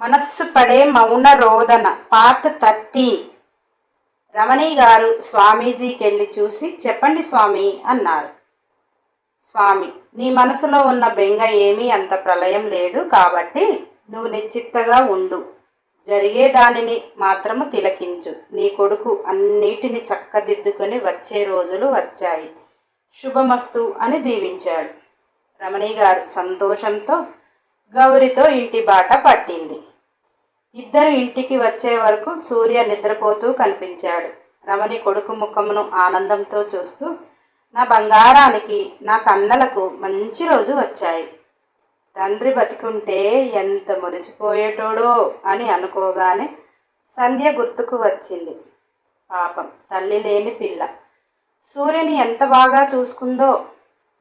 మనస్సు పడే మౌన రోదన పార్ట్ థర్టీ. రమణి గారు స్వామీజీకి వెళ్ళి చూసి చెప్పండి స్వామి అన్నారు. స్వామి నీ మనసులో ఉన్న బెంగ ఏమీ అంత ప్రళయం లేదు కాబట్టి నువ్వు నిశ్చిత్తగా ఉండు. జరిగే దానిని మాత్రము తిలకించు. నీ కొడుకు అన్నిటిని చక్కదిద్దుకొని వచ్చే రోజులు వచ్చాయి. శుభమస్తు అని దీవించాడు. రమణి గారు సంతోషంతో గౌరితో ఇంటి బాట పట్టింది. ఇద్దరు ఇంటికి వచ్చే వరకు సూర్య నిద్రపోతూ కనిపించాడు. రమణి కొడుకు ముఖమును ఆనందంతో చూస్తూ నా బంగారానికి నా కన్నలకు మంచి రోజు వచ్చాయి. తండ్రి బతికుంటే ఎంత మురిసిపోయేటోడో అని అనుకోగానే సంధ్య గుర్తుకు వచ్చింది. పాపం తల్లి లేని పిల్ల. సూర్యుని ఎంత బాగా చూసుకుందో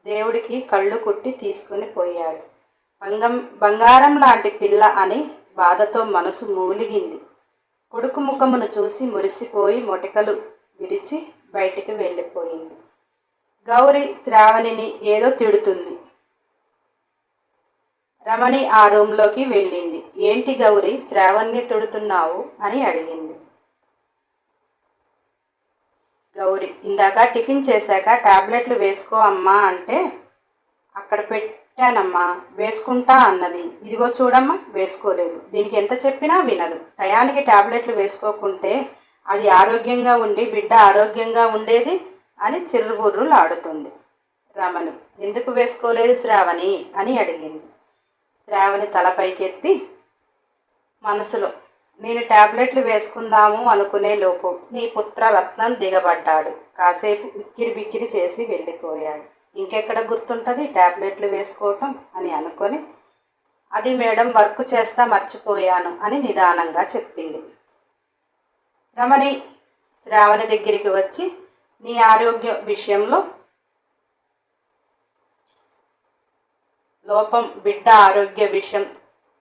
దేవుడికి కళ్ళు కుట్టి తీసుకుని పోయాడు. బంగం బంగారం లాంటి పిల్ల అని బాధతో మనసు మూలిగింది. కొడుకు ముఖమును చూసి మురిసిపోయి మొటికలు విరిచి బయటికి వెళ్ళిపోయింది. గౌరి శ్రావణిని ఏదో తిడుతుంది. రమణి ఆ రూమ్లోకి వెళ్ళింది. ఏంటి గౌరి శ్రావణ్ణి తిడుతున్నావు? అని అడిగింది. గౌరి ఇందాక టిఫిన్ చేశాక టాబ్లెట్లు వేసుకో అమ్మా అంటే అక్కడ పెట్టానమ్మా వేసుకుంటా అన్నది. ఇదిగో చూడమ్మా వేసుకోలేదు. దీనికి ఎంత చెప్పినా వినదు. టయానికి ట్యాబ్లెట్లు వేసుకోకుంటే అది ఆరోగ్యంగా ఉండి బిడ్డ ఆరోగ్యంగా ఉండేది అని చిర్రుగుర్రులు ఆడుతుంది. రమణి ఎందుకు వేసుకోలేదు శ్రావణి? అని అడిగింది. శ్రావణి తలపైకెత్తి మనసులో నేను ట్యాబ్లెట్లు వేసుకుందాము అనుకునే లోపు నీ పుత్ర రత్నం దిగబడ్డాడు. కాసేపు బిక్కిరి బిక్కిరి చేసి వెళ్ళిపోయాడు. ఇంకెక్కడ గుర్తుంటుంది? ట్యాబ్లెట్లు వేసుకోవటం అని అనుకొని అది మేడం వర్క్ చేస్తా మర్చిపోయాను అని నిదానంగా చెప్పింది. రమణి శ్రావణి దగ్గరికి వచ్చి నీ ఆరోగ్య విషయంలో లోపం బిడ్డ ఆరోగ్య విషయం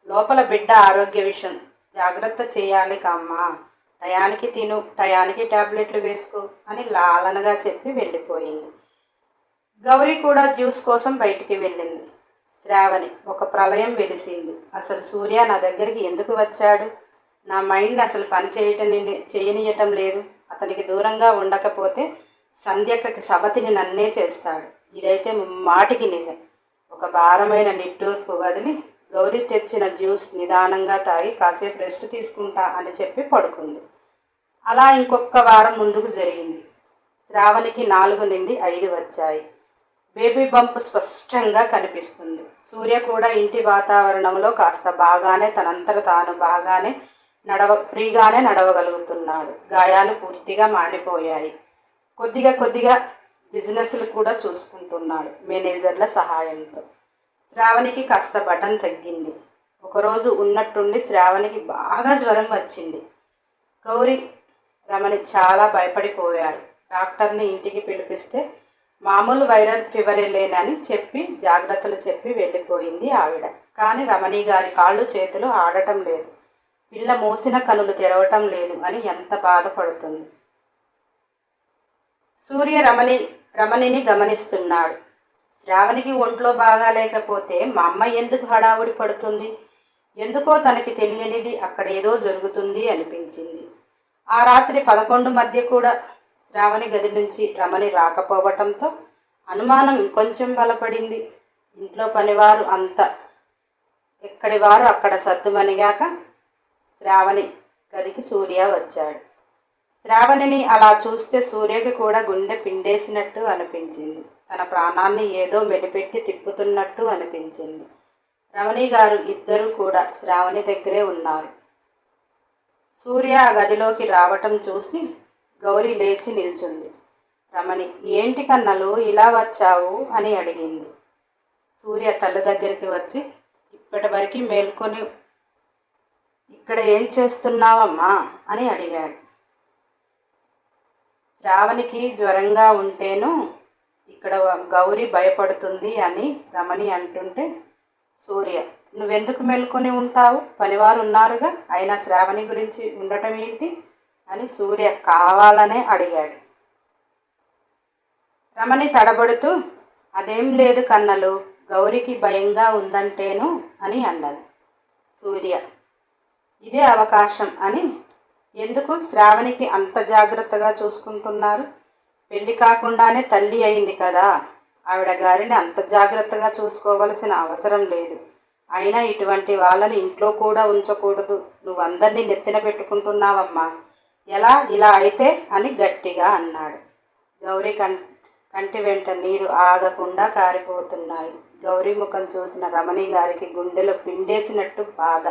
లోపల బిడ్డ ఆరోగ్య విషయం జాగ్రత్త చేయాలి కమ్మా. టయానికి తిను టయానికి టాబ్లెట్లు వేసుకో అని లాలనగా చెప్పి వెళ్ళిపోయింది. గౌరీ కూడా జ్యూస్ కోసం బయటికి వెళ్ళింది. శ్రావణి ఒక ప్రళయం వెలిసింది. అసలు సూర్య నా దగ్గరికి ఎందుకు వచ్చాడు? నా మైండ్ అసలు పని చేయటం చేయనీయటం లేదు. అతనికి దూరంగా ఉండకపోతే సంధ్యకకి సబతిని నన్నే చేస్తాడు. ఇదైతే మాటికి నిజం. ఒక భారమైన నిట్టూర్పు వదిలి గౌరీ తెచ్చిన జ్యూస్ నిదానంగా తాగి కాసేపు రెస్ట్ తీసుకుంటా అని చెప్పి పడుకుంది. అలా ఇంకొక వారం ముందుకు జరిగింది. శ్రావణికి నాలుగు నుండి ఐదు వచ్చాయి. బేబీ బంప్ స్పష్టంగా కనిపిస్తుంది. సూర్య కూడా ఇంటి వాతావరణంలో కాస్త బాగానే తనంతట తాను బాగానే నడవ ఫ్రీగానే నడవగలుగుతున్నాడు. గాయాలు పూర్తిగా మానిపోయాయి. కొద్దిగా కొద్దిగా బిజినెస్లు కూడా చూసుకుంటున్నాడు మేనేజర్ల సహాయంతో. శ్రావణికి కాస్త బటన్ తగ్గింది. ఒకరోజు ఉన్నట్టుండి శ్రావణికి బాగా జ్వరం వచ్చింది. గౌరి రమణి చాలా భయపడిపోయారు. డాక్టర్ని ఇంటికి పిలిపిస్తే మామూలు వైరల్ ఫీవరే లేనని చెప్పి జాగ్రత్తలు చెప్పి వెళ్ళిపోయింది ఆవిడ. కానీ రమణి గారి కాళ్ళు చేతులు ఆడటం లేదు. పిల్ల మూసిన కనులు తెరవటం లేదు అని ఎంత బాధపడుతుంది. సూర్య రమణి రమణిని గమనిస్తున్నాడు. శ్రావణికి ఒంట్లో బాగా లేకపోతే మా అమ్మ ఎందుకు హడావుడి పడుతుంది? ఎందుకో తనకి తెలియనిది అక్కడ ఏదో జరుగుతుంది అనిపించింది. ఆ రాత్రి పదకొండు మధ్య కూడా శ్రావణి గది నుంచి రమణి రాకపోవటంతో అనుమానం ఇంకొంచెం బలపడింది. ఇంట్లో పనివారు అంత ఎక్కడి వారు అక్కడ సద్దుమనిగాక శ్రావణి గదికి సూర్య వచ్చాడు. శ్రావణిని అలా చూస్తే సూర్యకి కూడా గుండె పిండేసినట్టు అనిపించింది. తన ప్రాణాన్ని ఏదో మెలిపెట్టి తిప్పుతున్నట్టు అనిపించింది. రమణి గారు ఇద్దరూ కూడా శ్రావణి దగ్గరే ఉన్నారు. సూర్య గదిలోకి రావటం చూసి గౌరీ లేచి నిల్చుంది. రమణి ఏంటి కన్నలు? ఇలా వచ్చావు? అని అడిగింది. సూర్య తల్లి దగ్గరికి వచ్చి ఇప్పటి వరకు మేల్కొని ఇక్కడ ఏం చేస్తున్నావమ్మా? అని అడిగాడు. శ్రావణికి జ్వరంగా ఉంటేను ఇక్కడ గౌరీ భయపడుతుంది అని రమణి అంటుంటే సూర్య నువ్వెందుకు మేల్కొని ఉంటావు? పనివారు ఉన్నారుగా. అయినా శ్రావణి గురించి ఉండటం ఏంటి? అని సూర్య కావాలనే అడిగాడు. రమణి తడబడుతూ అదేం లేదు కన్నలు గౌరికి భయంగా ఉందంటేను అని అన్నది సూర్య. ఇదే అవకాశం అని. ఎందుకు? శ్రావణికి అంత జాగ్రత్తగా చూసుకుంటున్నారు? పెళ్ళి కాకుండానే తల్లి అయింది కదా. ఆవిడ గారిని అంత జాగ్రత్తగా చూసుకోవలసిన అవసరం లేదు. అయినా ఇటువంటి వాళ్ళని ఇంట్లో కూడా ఉంచకూడదు. నువ్వు అందరినీ నెత్తిన పెట్టుకుంటున్నావమ్మా. ఎలా ఇలా అయితే అని గట్టిగా అన్నాడు. గౌరీ కం కంటి వెంట నీరు ఆగకుండా కారిపోతున్నాయి. గౌరీ ముఖం చూసిన రమణి గారికి గుండెలో పిండేసినట్టు బాధ.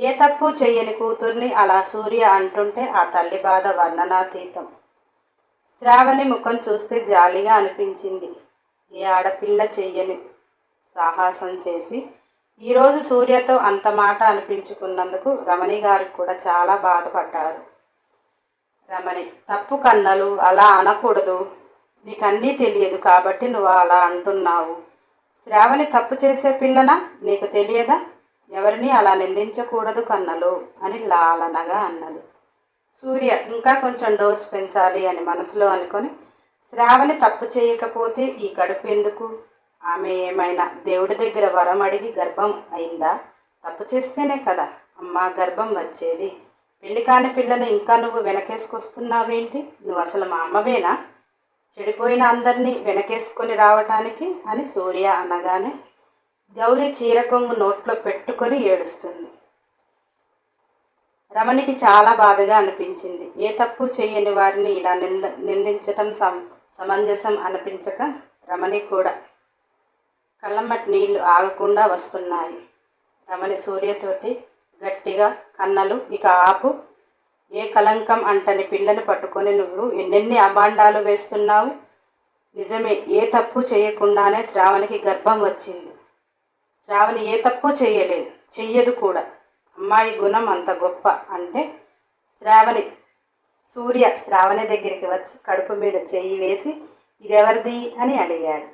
ఏ తప్పు చెయ్యని కూతుర్ని అలా సూర్య అంటుంటే ఆ తల్లి బాధ వర్ణనాతీతం. శ్రావణి ముఖం చూస్తే జాలిగా అనిపించింది. ఏ ఆడపిల్ల చెయ్యని సాహసం చేసి ఈరోజు సూర్యతో అంత మాట అనిపించుకున్నందుకు రమణి గారికి కూడా చాలా బాధపడ్డారు. రమణి తప్పు కన్నలు అలా అనకూడదు. నీకన్నీ తెలియదు కాబట్టి నువ్వు అలా అంటున్నావు. శ్రావణి తప్పు చేసే పిల్లనా? నీకు తెలియదా? ఎవరిని అలా నిందించకూడదు కన్నలు అని లాలనగా అన్నది. సూర్య ఇంకా కొంచెం డోస్ పెంచాలి అని మనసులో అనుకొని శ్రావణి తప్పు చేయకపోతే ఈ కడుపు ఎందుకు? ఆమె ఏమైనా దేవుడి దగ్గర వరం అడిగి గర్భం అయిందా? తప్పు చేస్తేనే కదా. అమ్మ గర్భం వచ్చేది. పెళ్ళి కాని పిల్లని ఇంకా నువ్వు వెనకేసుకొస్తున్నావేంటి? నువ్వు అసలు మా అమ్మవేనా? చెడిపోయిన అందరినీ వెనకేసుకొని రావటానికి అని సూర్య అనగానే గౌరీ చీర కొంగు నోట్లో పెట్టుకొని ఏడుస్తుంది. రమణికి చాలా బాధగా అనిపించింది. ఏ తప్పు చేయని వారిని ఇలా నింద నిందించటం సమ సమంజసం అనిపించక రమణి కూడా కళ్ళమ్మటి నీళ్ళు ఆగకుండా వస్తున్నాయి. రమణి సూర్యతోటి గట్టిగా కన్నలు. ఇక ఆపు. ఏ కలంకం అంటని పిల్లని పట్టుకొని నువ్వు ఎన్నెన్ని అభాండాలు వేస్తున్నావు? నిజమే ఏ తప్పు చేయకుండానే శ్రావణికి గర్భం వచ్చింది. శ్రావణి ఏ తప్పు చేయలేదు. చెయ్యదు కూడా. అమ్మాయి గుణం అంత గొప్ప అంటే శ్రావణి సూర్య శ్రావణి దగ్గరికి వచ్చి కడుపు మీద చెయ్యి వేసి ఇదెవరిది? అని అడిగాడు.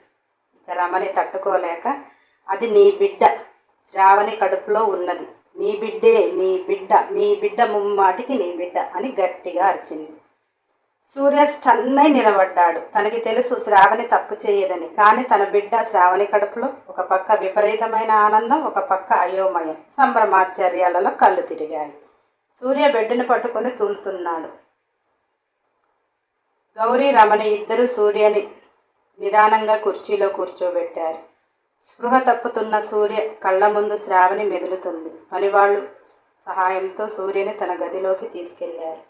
ఇక రమణి తట్టుకోలేక అది నీ బిడ్డ. శ్రావణి కడుపులో ఉన్నది. నీ బిడ్డే నీ బిడ్డ నీ బిడ్డ ముమ్మాటికి నీ బిడ్డ అని గట్టిగా అరిచింది. సూర్య స్టన్నై నిలబడ్డాడు. తనకి తెలుసు శ్రావణి తప్పు చేయదని. కానీ తన బిడ్డ శ్రావణి కడుపులో ఒక పక్క విపరీతమైన ఆనందం ఒక పక్క అయోమయం. సంభ్రమాచర్యాలలో కళ్ళు తిరిగాయి. సూర్య బిడ్డను పట్టుకొని తూలుతున్నాడు. గౌరీ రమణి ఇద్దరు సూర్యని నిదానంగా కుర్చీలో కూర్చోబెట్టారు. స్పృహ తప్పుతున్న సూర్య కళ్ళ ముందు శ్రావణి మెదులుతుంది. పనివాళ్ళు సహాయంతో సూర్యని తన గదిలోకి తీసుకెళ్ళారు.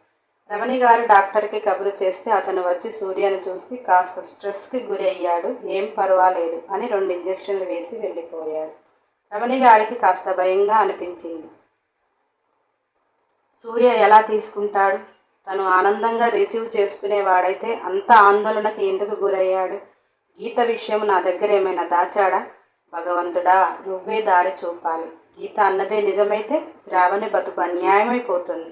రమణి గారు డాక్టర్కి కబురు చేస్తే అతను వచ్చి సూర్యని చూసి కాస్త స్ట్రెస్కి గురి అయ్యాడు ఏం పర్వాలేదు అని రెండు ఇంజక్షన్లు వేసి వెళ్ళిపోయాడు. రమణి గారికి కాస్త భయంగా అనిపించింది. సూర్య ఎలా తీసుకుంటాడు? తను ఆనందంగా రిసీవ్ చేసుకునేవాడైతే అంత ఆందోళనకి ఎందుకు గురయ్యాడు? గీత విషయం నా దగ్గర ఏమైనా దాచాడా? భగవంతుడా నువ్వే దారి చూపాలి. గీత అన్నదే నిజమైతే శ్రావణి బతుకు అన్యాయమైపోతుంది.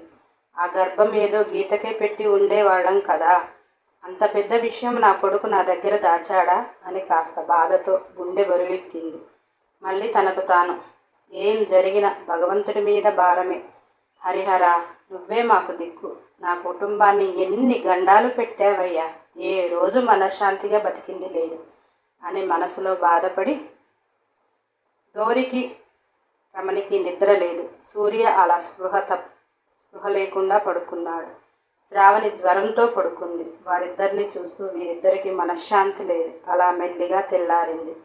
ఆ గర్భం ఏదో గీతకే పెట్టి ఉండేవాళ్ళం కదా. అంత పెద్ద విషయం నా కొడుకు నా దగ్గర దాచాడా అని కాస్త బాధతో గుండె బరువెక్కింది. మళ్ళీ తనకు తాను ఏం జరిగిన భగవంతుడి మీద భారమే. హరిహర నువ్వే మాకు దిక్కు. నా కుటుంబాన్ని ఎన్ని గండాలు పెట్టావయ్యా? ఏ రోజు మనశ్శాంతిగా బతికింది లేదు అని మనసులో బాధపడి గౌరికి రమణికి నిద్ర లేదు. సూర్య అలా స్పృహ తప్ స్పృహ లేకుండా పడుకున్నాడు. శ్రావణి జ్వరంతో పడుకుంది. వారిద్దరిని చూస్తూ వీరిద్దరికి మనశ్శాంతి లేదు. అలా మెల్లిగా తెల్లారింది.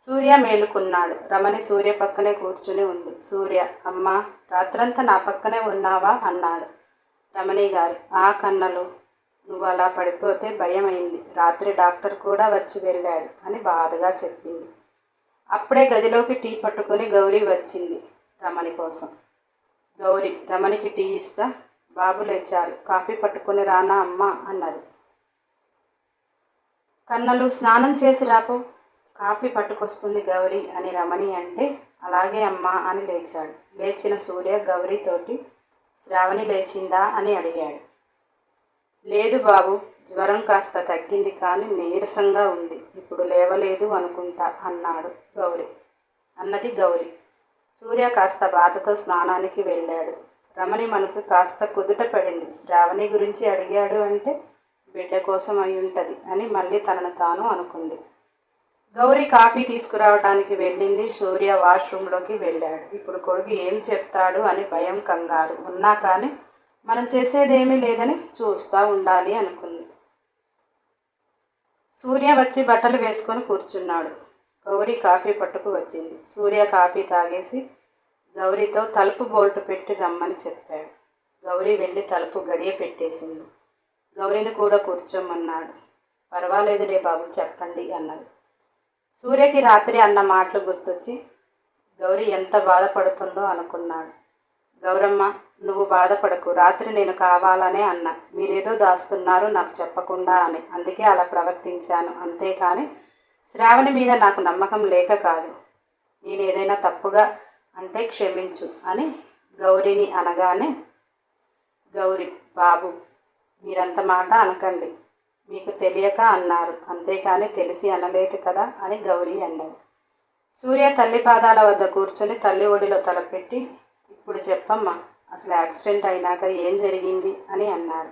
సూర్య మేలుకున్నాడు. రమణి సూర్య పక్కనే కూర్చుని ఉంది. సూర్య అమ్మ రాత్రంతా నా పక్కనే ఉన్నావా? అన్నాడు రమణి గారు. ఆ కన్నలు నువ్వు అలా పడిపోతే భయం అయింది రాత్రి డాక్టర్ కూడా వచ్చి వెళ్ళాడు అని బాధగా చెప్పింది. అప్పుడే గదిలోకి టీ పట్టుకొని గౌరీ వచ్చింది రమణి కోసం. గౌరీ రమణికి టీ ఇస్తా. బాబు లేచారు. కాఫీ పట్టుకొని రానా అమ్మ అన్నది. కన్నలు స్నానం చేసి రాపో. కాఫీ పట్టుకొస్తుంది గౌరీ అని రమణి అంటే అలాగే అమ్మా అని లేచాడు. లేచిన సూర్య గౌరీతోటి శ్రావణి లేచిందా అని అడిగాడు. లేదు బాబు జ్వరం కాస్త తగ్గింది కానీ నీరసంగా ఉంది. ఇప్పుడు లేవలేదు అనుకుంటా అన్నాడు గౌరీ. అన్నది గౌరీ. సూర్య కాస్త బాధతో స్నానానికి వెళ్ళాడు. రమణి మనసు కాస్త కుదుట పడింది. శ్రావణి గురించి అడిగాడు అంటే బిడ్డ కోసం అయి ఉంటుంది అని మళ్ళీ తనను తాను అనుకుంది. గౌరీ కాఫీ తీసుకురావడానికి వెళ్ళింది. సూర్య వాష్రూమ్లోకి వెళ్ళాడు. ఇప్పుడు కొడుకు ఏం చెప్తాడు అని భయం కంగారు. ఉన్నా కానీ మనం చేసేదేమీ లేదని చూస్తూ ఉండాలి అనుకుంది. సూర్య వచ్చి బట్టలు వేసుకొని కూర్చున్నాడు. గౌరీ కాఫీ పట్టుకు వచ్చింది. సూర్య కాఫీ తాగేసి గౌరీతో తలుపు బోల్ట్ పెట్టి రమ్మని చెప్పాడు. గౌరీ వెళ్ళి తలుపు గడియ పెట్టేసింది. గౌరీని కూడా కూర్చోమన్నాడు. పర్వాలేదులే బాబు చెప్పండి అన్నది. సూర్యకి రాత్రి అన్న మాటలు గుర్తొచ్చి గౌరీ ఎంత బాధపడుతుందో అనుకున్నాడు. గౌరమ్మ నువ్వు బాధపడకు రాత్రి నేను కావాలనే అన్నా. మీరేదో దాస్తున్నారు నాకు చెప్పకుండా అని. అందుకే అలా ప్రవర్తించాను. అంతేకాని శ్రావణి మీద నాకు నమ్మకం లేక కాదు. నేను ఏదైనా తప్పుగా అంటే క్షమించు అని గౌరీని అనగానే గౌరీ బాబు మీరంత మాట అనకండి. మీకు తెలియక అన్నారు. అంతేకాని తెలిసి అనలేదు కదా అని గౌరీ అన్నారు సూర్య తల్లి పాదాల వద్ద కూర్చొని తల్లి ఒడిలో తలపెట్టి ఇప్పుడు చెప్పమ్మా అసలు యాక్సిడెంట్ అయినాక ఏం జరిగింది అని అన్నాడు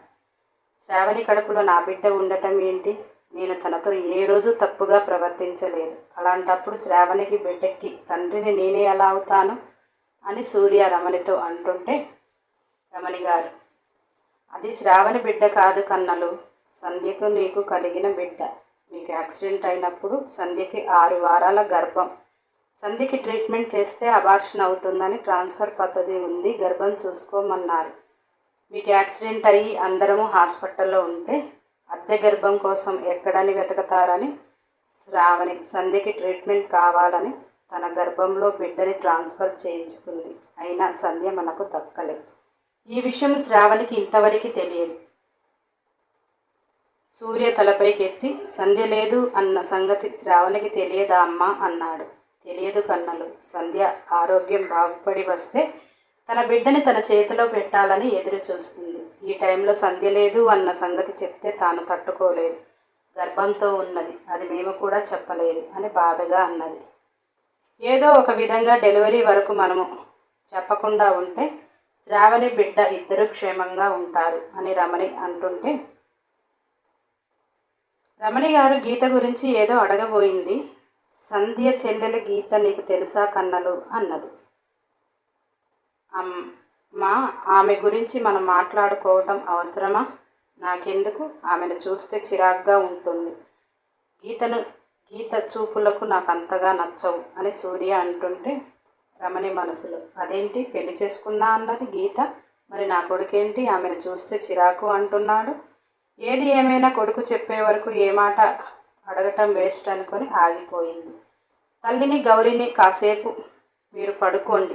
శ్రావణి కడుపులో నా బిడ్డ ఉండటం ఏంటి? నేను తనతో ఏ రోజు తప్పుగా ప్రవర్తించలేదు. అలాంటప్పుడు శ్రావణికి బిడ్డకి తండ్రిని నేనే ఎలా అవుతాను? అని సూర్య రమణితో అంటుంటే రమణి గారు అది శ్రావణి బిడ్డ కాదు కన్నలు. సంధ్యకు నీకు కలిగిన బిడ్డ. మీకు యాక్సిడెంట్ అయినప్పుడు సంధ్యకి ఆరు వారాల గర్భం. సంధికి ట్రీట్మెంట్ చేస్తే అబార్షన్ అవుతుందని ట్రాన్స్ఫర్ పద్ధతి ఉంది గర్భం చూసుకోమన్నారు. మీకు యాక్సిడెంట్ అయ్యి అందరము హాస్పిటల్లో ఉంటే అద్దె గర్భం కోసం ఎక్కడని వెతకతారని శ్రావణి సంధ్యకి ట్రీట్మెంట్ కావాలని తన గర్భంలో బిడ్డని ట్రాన్స్ఫర్ చేయించుకుంది. అయినా సంధ్య మనకు దక్కలేదు ఈ విషయం శ్రావణికి ఇంతవరకు తెలియదు. సూర్య తలపైకి ఎత్తి సంధ్య లేదు అన్న సంగతి శ్రావణికి తెలియదా అమ్మా? అన్నాడు. తెలియదు కన్నలు సంధ్య ఆరోగ్యం బాగుపడి వస్తే తన బిడ్డని తన చేతిలో పెట్టాలని ఎదురు చూస్తుంది. ఈ టైంలో సంధ్య లేదు అన్న సంగతి చెప్తే తాను తట్టుకోలేదు. గర్భంతో ఉన్నది. అది మేము కూడా చెప్పలేదు అని బాధగా అన్నది. ఏదో ఒక విధంగా డెలివరీ వరకు మనము చెప్పకుండా ఉంటే శ్రావణి బిడ్డ ఇద్దరు క్షేమంగా ఉంటారు అని రమణి అంటుంటే రమణి గారు గీత గురించి ఏదో అడగబోయింది. సంధ్య చెల్లెల గీత నీకు తెలుసా కన్నలు? అన్నది. అమ్మా ఆమె గురించి మనం మాట్లాడుకోవటం అవసరమా? నాకెందుకు? ఆమెను చూస్తే చిరాగ్గా ఉంటుంది. గీతను గీత చూపులకు నాకు అంతగా నచ్చవు అని సూర్య అంటుంటే రమణి మనసులో. అదేంటి? పెళ్ళి చేసుకున్నా అన్నది గీత. మరి నా కొడుకేంటి? ఆమెను చూస్తే చిరాకు అంటున్నాడు. ఏది ఏమైనా కొడుకు చెప్పే వరకు ఏ మాట అడగటం వేస్ట్ అనుకొని ఆగిపోయింది. తల్లిని గౌరిని కాసేపు మీరు పడుకోండి.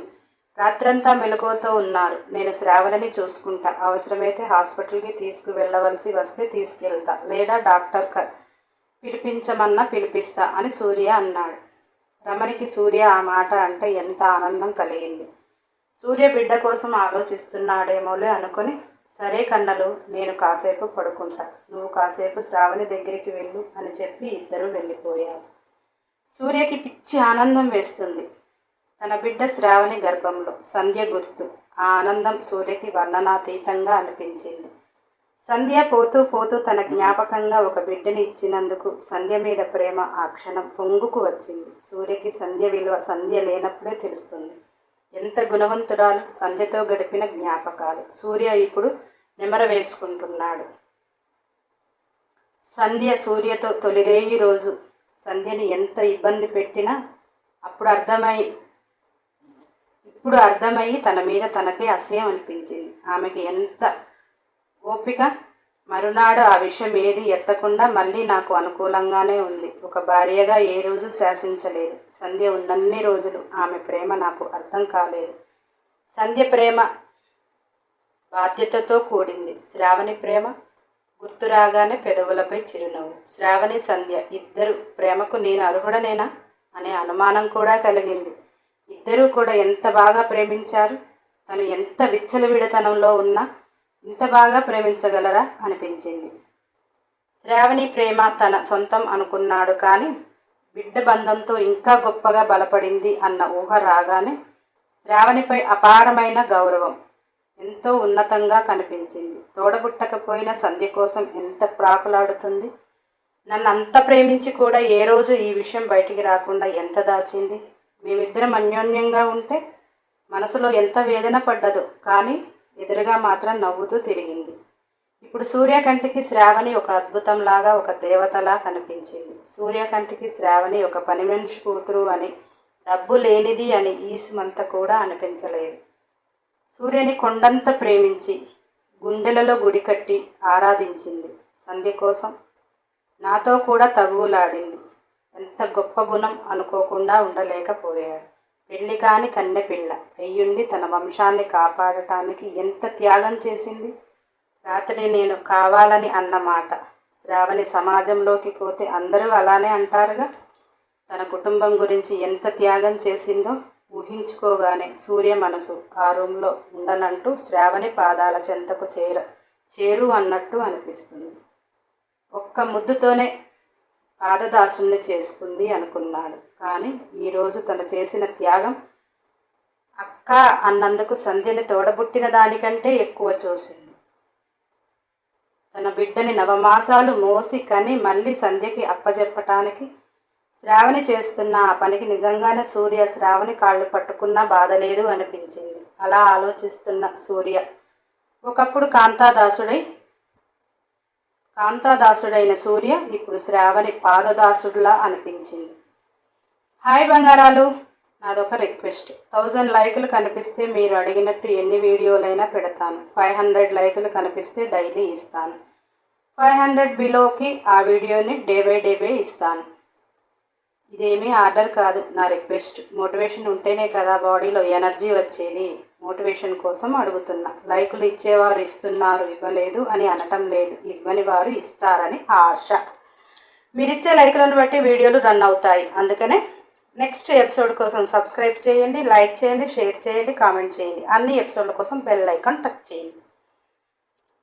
రాత్రంతా మెలకువతో ఉన్నారు. నేను శ్రావణిని చూసుకుంటా. అవసరమైతే హాస్పిటల్కి తీసుకువెళ్ళవలసి వస్తే తీసుకెళ్తా. లేదా డాక్టర్ పిలిపించమన్నా పిలిపిస్తా అని సూర్య అన్నాడు. రమణికి సూర్య ఆ మాట అంటే ఎంత ఆనందం కలిగింది. సూర్య బిడ్డ కోసం ఆలోచిస్తున్నాడేమోలే అనుకొని సరే కన్నలు నేను కాసేపు పడుకుంటా. నువ్వు కాసేపు శ్రావణి దగ్గరికి వెళ్ళు అని చెప్పి ఇద్దరూ వెళ్ళిపోయారు. సూర్యకి పిచ్చి ఆనందం వేస్తుంది. తన బిడ్డ శ్రావణి గర్భంలో. సంధ్య గుర్తు. ఆ ఆనందం సూర్యకి వర్ణనాతీతంగా అనిపించింది. సంధ్య పోతూ పోతూ తన జ్ఞాపకంగా ఒక బిడ్డని ఇచ్చినందుకు సంధ్య మీద ప్రేమ ఆ క్షణం పొంగుకు వచ్చింది. సూర్యకి సంధ్య విలువ సంధ్య లేనప్పుడే తెలుస్తుంది. ఎంత గుణవంతురాలు సంధ్యతో గడిపిన జ్ఞాపకాలు. సూర్య ఇప్పుడు నిమర వేసుకుంటున్నాడు. సంధ్య సూర్యతో తొలిరేయి రోజు సంధ్యని ఎంత ఇబ్బంది పెట్టినా అప్పుడు అర్థమై ఇప్పుడు అర్థమయ్యి తన మీద తనకే అసహ్యం అనిపించింది. ఆమెకి ఎంత ఓపిక? మరునాడు ఆ విషయం ఏది ఎత్తకుండా మళ్ళీ నాకు అనుకూలంగానే ఉంది. ఒక భార్యగా ఏ రోజు శాసించలేదు. సంధ్య ఉన్నన్ని రోజులు ఆమె ప్రేమ నాకు అర్థం కాలేదు. సంధ్య ప్రేమ బాధ్యతతో కూడింది. శ్రావణి ప్రేమ గుర్తురాగానే పెదవులపై చిరునవ్వు. శ్రావణి సంధ్య ఇద్దరు ప్రేమకు నేను అర్హుడనేనా? అనే అనుమానం కూడా కలిగింది. ఇద్దరూ కూడా ఎంత బాగా ప్రేమించారు? తను ఎంత విచ్చలవిడతనంలో ఉన్నా ఇంత బాగా ప్రేమించగలరా? అనిపించింది. శ్రావణి ప్రేమ తన సొంతం అనుకున్నాడు కానీ బిడ్డ బంధంతో ఇంకా గొప్పగా బలపడింది అన్న ఊహ రాగానే శ్రావణిపై అపారమైన గౌరవం. ఎంతో ఉన్నతంగా కనిపించింది. తోడబుట్టకపోయిన సంధ్య కోసం ఎంత ప్రాకులాడుతుంది. నన్ను అంత ప్రేమించి కూడా ఏ రోజు ఈ విషయం బయటికి రాకుండా ఎంత దాచింది. మేమిద్దరం అన్యోన్యంగా ఉంటే మనసులో ఎంత వేదన పడ్డదో కానీ ఎదురుగా మాత్రం నవ్వుతూ తిరిగింది. ఇప్పుడు సూర్యకంటికి శ్రావణి ఒక అద్భుతంలాగా ఒక దేవతలా కనిపించింది. సూర్యకంటికి శ్రావణి ఒక పని మనిషి కూతురు అని డబ్బు లేనిది అని ఈసుమంత కూడా అనిపించలేదు. సూర్యుని కొండంత ప్రేమించి గుండెలలో గుడి కట్టి ఆరాధించింది. సంధ్య కోసం నాతో కూడా తగువులాడింది. ఎంత గొప్ప గుణం అనుకోకుండా ఉండలేకపోయాడు. పెళ్ళి కాని కన్నె పిల్ల అయ్యుండి తన వంశాన్ని కాపాడటానికి ఎంత త్యాగం చేసింది? రాత్రి నేను కావాలని అన్నమాట శ్రావణి సమాజంలోకి పోతే అందరూ అలానే అంటారుగా? తన కుటుంబం గురించి ఎంత త్యాగం చేసిందో? ఊహించుకోగానే సూర్య మనసు ఆ రూమ్లో ఉండనంటూ శ్రావణి పాదాల చెంతకు చేర చేరు అన్నట్టు అనిపిస్తుంది. ఒక్క ముద్దుతోనే పాదదాసుని చేసుకుంది అనుకున్నాడు. కానీ ఈరోజు తను చేసిన త్యాగం అక్క అన్నందుకు సంధ్యని తోడబుట్టిన దానికంటే ఎక్కువ చూసింది. తన బిడ్డని నవమాసాలు మోసి కని మళ్ళీ సంధ్యకి అప్పజెప్పటానికి శ్రావణి చేస్తున్న ఆ పనికి నిజంగానే సూర్య శ్రావణి కాళ్ళు పట్టుకున్నా బాధ లేదు అనిపించింది. అలా ఆలోచిస్తున్న సూర్య. ఒకప్పుడు కాంతాదాసుడై కాంతాదాసుడైన సూర్య ఇప్పుడు శ్రావణి పాదదాసుడులా అనిపించింది. హాయ్ బంగారాలు నాదొక రిక్వెస్ట్. థౌజండ్ లైకులు కనిపిస్తే మీరు అడిగినట్టు ఎన్ని వీడియోలైనా పెడతాను. ఫైవ్ హండ్రెడ్ లైకులు కనిపిస్తే డైలీ ఇస్తాను. ఫైవ్ హండ్రెడ్ బిలోకి ఆ వీడియోని డే బై డే బై ఇస్తాను. ఇదేమీ ఆర్డర్ కాదు. నా రిక్వెస్ట్ మోటివేషన్ ఉంటేనే కదా బాడీలో ఎనర్జీ వచ్చేది. మోటివేషన్ కోసం అడుగుతున్నా. లైకులు ఇచ్చేవారు ఇస్తున్నారు ఇవ్వలేదు అని అనటం లేదు. ఇవ్వని వారు ఇస్తారని ఆశ. మీరిచ్చే లైకులను బట్టి వీడియోలు రన్ అవుతాయి. అందుకనే నెక్స్ట్ ఎపిసోడ్ కోసం సబ్స్క్రైబ్ చేయండి లైక్ చేయండి షేర్ చేయండి కామెంట్ చేయండి. అన్ని ఎపిసోడ్ల కోసం బెల్ ఐకాన్ టచ్ చేయండి.